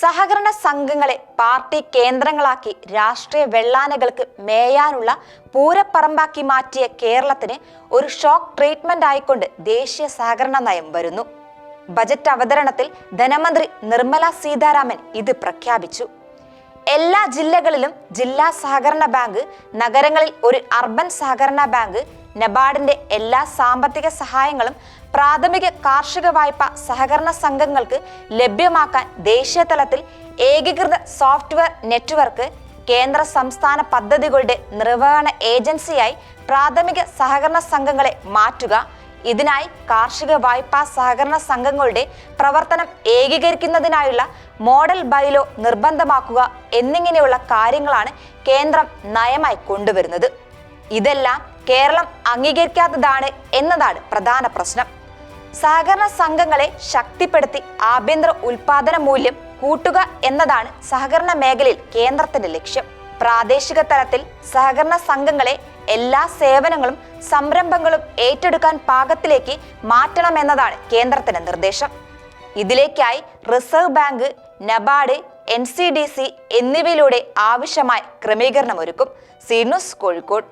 സഹകരണ സംഘങ്ങളെ പാർട്ടി കേന്ദ്രങ്ങളാക്കി രാഷ്ട്രീയ വെള്ളാനകൾക്ക് മേയാനുള്ള പൂരപ്പറമ്പാക്കി മാറ്റിയ കേരളത്തിന് ഒരു ഷോക്ക് ട്രീറ്റ്മെന്റ് ആയിക്കൊണ്ട് ദേശീയ സഹകരണ നയം വരുന്നു. ബജറ്റ് അവതരണത്തിൽ ധനമന്ത്രി നിർമ്മല സീതാരാമൻ ഇത് പ്രഖ്യാപിച്ചു. എല്ലാ ജില്ലകളിലും ജില്ലാ സഹകരണ ബാങ്ക് നഗരങ്ങളിൽ ഒരു അർബൻ സഹകരണ ബാങ്ക് നബാർഡിന്റെ എല്ലാ സാമ്പത്തിക സഹായങ്ങളും പ്രാഥമിക കാർഷിക വായ്പ സഹകരണ സംഘങ്ങൾക്ക് ലഭ്യമാക്കാൻ ദേശീയ തലത്തിൽ ഏകീകൃത സോഫ്റ്റ്വെയർ നെറ്റ്വർക്ക് കേന്ദ്ര സംസ്ഥാന പദ്ധതികളുടെ നിർവഹണ ഏജൻസിയായി പ്രാഥമിക സഹകരണ സംഘങ്ങളെ മാറ്റുക. ഇതിനായി കാർഷിക വായ്പാ സഹകരണ സംഘങ്ങളുടെ പ്രവർത്തനം ഏകീകരിക്കുന്നതിനായുള്ള മോഡൽ ബൈലോ നിർബന്ധമാക്കുക എന്നിങ്ങനെയുള്ള കാര്യങ്ങളാണ് കേന്ദ്രം നയമായി കൊണ്ടുവരുന്നത്. ഇതെല്ലാം കേരളം അംഗീകരിക്കാത്തതാണ് എന്നതാണ് പ്രധാന പ്രശ്നം. സഹകരണ സംഘങ്ങളെ ശക്തിപ്പെടുത്തി ആഭ്യന്തര ഉൽപാദന മൂല്യം കൂട്ടുക എന്നതാണ് സഹകരണ മേഖലയിൽ കേന്ദ്രത്തിന്റെ ലക്ഷ്യം. പ്രാദേശിക തലത്തിൽ സഹകരണ സംഘങ്ങളെ എല്ലാ സേവനങ്ങളും സംരംഭങ്ങളും ഏറ്റെടുക്കാൻ പാകത്തിലേക്ക് മാറ്റണമെന്നതാണ് കേന്ദ്രത്തിന്റെ നിർദ്ദേശം. ഇതിലേക്കായി reserve bank NABARD N C D C എന്നിവയിലൂടെ ആവശ്യമായ ക്രമീകരണമൊരുക്കും. സീനൂസ് കോഴിക്കോട്.